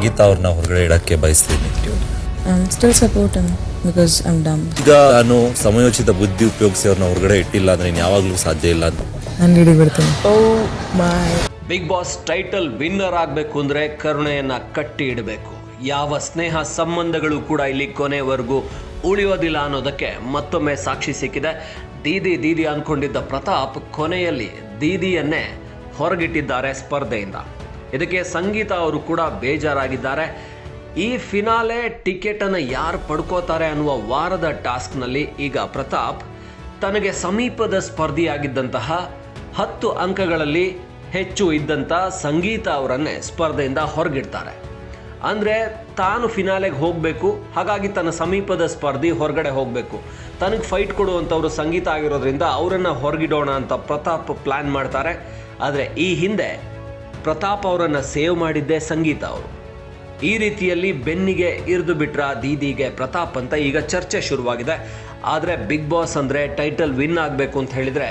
ಸಂಗೀತ ಅವ್ರನ್ನ ಹೊರಗಡೆ ಇಡಕ್ಕೆ ಬಯಸ್ತೀನಿ. I'm still support him because I'm dumb. ಈಗ ನಾನು ಸಮಯೋಚಿತ ಬುದ್ಧಿ ಉಪಯೋಗಿಸಿ ಅವ್ರನ್ನ ಹೊರಗಡೆ ಇಟ್ಟಿಲ್ಲ ಅಂದ್ರೆ ಇನ್ ಯಾವಾಗ್ಲೂ ಸಾಧ್ಯ ಇಲ್ಲ ಅಂತ. ನಾನು ಹಿಡಿ ಬಿಡ್ತೀನಿ. ಓ my Bigg Boss title winner ಆಗಬೇಕು ಅಂದರೆ ಕರುಣೆಯನ್ನ ಕಟ್ಟಿ ಇಡಬೇಕು. ಯಾವ ಸ್ನೇಹ ಸಂಬಂಧಗಳು ಕೂಡ ಇಲ್ಲಿ ಕೊನೆವರೆಗೂ ಉಳಿಯೋದಿಲ್ಲ ಅನ್ನೋದಕ್ಕೆ ಮತ್ತೊಮ್ಮೆ ಸಾಕ್ಷಿ ಸಿಕ್ಕಿದೆ. ದೀದಿ ದೀದಿ ಅಂದ್ಕೊಂಡಿದ್ದ ಪ್ರತಾಪ್ ಕೊನೆಯಲ್ಲಿ ದೀದಿಯನ್ನೇ ಹೊರಗಿಟ್ಟಿದ್ದಾರೆ ಸ್ಪರ್ಧೆಯಿಂದ. ಇದಕ್ಕೆ ಸಂಗೀತ ಅವರು ಕೂಡ ಬೇಜಾರಾಗಿದ್ದಾರೆ. ಈ ಫಿನಾಲೆ ಟಿಕೆಟನ್ನು ಯಾರು ಪಡ್ಕೋತಾರೆ ಅನ್ನುವ ವಾರದ ಟಾಸ್ಕ್ನಲ್ಲಿ ಈಗ ಪ್ರತಾಪ್ ತನಗೆ ಸಮೀಪದ ಸ್ಪರ್ಧಿಯಾಗಿದ್ದಂತಹ ಹತ್ತು ಅಂಕಗಳಲ್ಲಿ ಹೆಚ್ಚು ಇದ್ದಂಥ ಸಂಗೀತ ಅವರನ್ನೇ ಸ್ಪರ್ಧೆಯಿಂದ ಹೊರಗಿಡ್ತಾರೆ. ಅಂದರೆ ತಾನು ಫಿನಾಲೆಗೆ ಹೋಗಬೇಕು, ಹಾಗಾಗಿ ತನ್ನ ಸಮೀಪದ ಸ್ಪರ್ಧಿ ಹೊರಗಡೆ ಹೋಗಬೇಕು. ತನಗೆ ಫೈಟ್ ಕೊಡುವಂಥವ್ರು ಸಂಗೀತ ಆಗಿರೋದ್ರಿಂದ ಅವರನ್ನು ಹೊರಗಿಡೋಣ ಅಂತ ಪ್ರತಾಪ್ ಪ್ಲ್ಯಾನ್ ಮಾಡ್ತಾರೆ. ಆದರೆ ಈ ಹಿಂದೆ ಪ್ರತಾಪ್ ಅವರನ್ನು ಸೇವ್ ಮಾಡಿದ್ದೆ ಸಂಗೀತ ಅವರು. ಈ ರೀತಿಯಲ್ಲಿ ಬೆನ್ನಿಗೆ ಇರಿದು ಬಿಟ್ರ ದೀದಿಗೆ ಪ್ರತಾಪ್ ಅಂತ ಈಗ ಚರ್ಚೆ ಶುರುವಾಗಿದೆ. ಆದರೆ ಬಿಗ್ ಬಾಸ್ ಅಂದರೆ ಟೈಟಲ್ ವಿನ್ ಆಗಬೇಕು ಅಂತ ಹೇಳಿದರೆ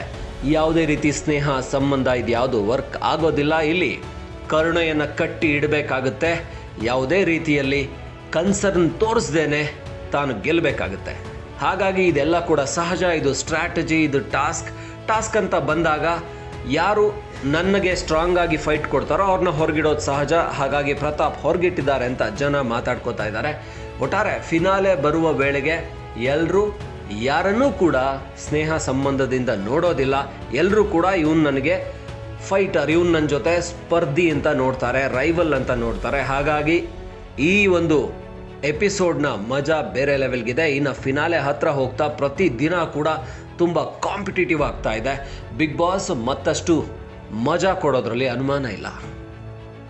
ಯಾವುದೇ ರೀತಿ ಸ್ನೇಹ, ಸಂಬಂಧ ಇದು ಯಾವುದು ವರ್ಕ್ ಆಗೋದಿಲ್ಲ. ಇಲ್ಲಿ ಕರುಣೆಯನ್ನು ಕಟ್ಟಿ ಇಡಬೇಕಾಗುತ್ತೆ. ಯಾವುದೇ ರೀತಿಯಲ್ಲಿ ಕನ್ಸರ್ನ್ ತೋರಿಸ್ದೇನೆ ತಾನು ಗೆಲ್ಲಬೇಕಾಗುತ್ತೆ ಹಾಗಾಗಿ ಇದೆಲ್ಲ ಕೂಡ ಸಹಜ. ಇದು ಸ್ಟ್ರಾಟಜಿ, ಇದು ಟಾಸ್ಕ್. ಟಾಸ್ಕ್ ಅಂತ ಬಂದಾಗ ಯಾರು ನನಗೆ ಸ್ಟ್ರಾಂಗ್ ಆಗಿ ಫೈಟ್ ಕೊಡ್ತಾರೋ ಅವ್ರನ್ನ ಹೊರಗಿಡೋದು ಸಹಜ. ಹಾಗಾಗಿ ಪ್ರತಾಪ್ ಹೊರಗಿಟ್ಟಿದ್ದಾರೆ ಅಂತ ಜನ ಮಾತಾಡ್ಕೋತಾ ಇದ್ದಾರೆ. ಒಟ್ಟಾರೆ ಫಿನಾಲೆ ಬರುವ ವೇಳೆಗೆ ಎಲ್ಲರೂ ಯಾರನ್ನೂ ಕೂಡ ಸ್ನೇಹ ಸಂಬಂಧದಿಂದ ನೋಡೋದಿಲ್ಲ. ಎಲ್ಲರೂ ಕೂಡ ಇವನು ನನಗೆ ಫೈಟರ್ ಇವನು ನನ್ನ ಜೊತೆ ಸ್ಪರ್ಧಿ ಅಂತ ನೋಡ್ತಾರೆ ರೈವಲ್ ಅಂತ ನೋಡ್ತಾರೆ. ಹಾಗಾಗಿ ಈ ಒಂದು ಎಪಿಸೋಡ್ನ ಮಜಾ ಬೇರೆ ಲೆವೆಲ್ಗಿದೆ. ಇನ್ನು ಫಿನಾಲೆ ಹತ್ರ ಹೋಗ್ತಾ ಪ್ರತಿ ದಿನ ಕೂಡ ತುಂಬ ಕಾಂಪಿಟೇಟಿವ್ ಆಗ್ತಾ ಇದೆ. ಬಿಗ್ ಬಾಸ್ ಮತ್ತಷ್ಟು ಮಜಾ ಕೊಡೋದ್ರಲ್ಲಿ ಅನುಮಾನ ಇಲ್ಲ.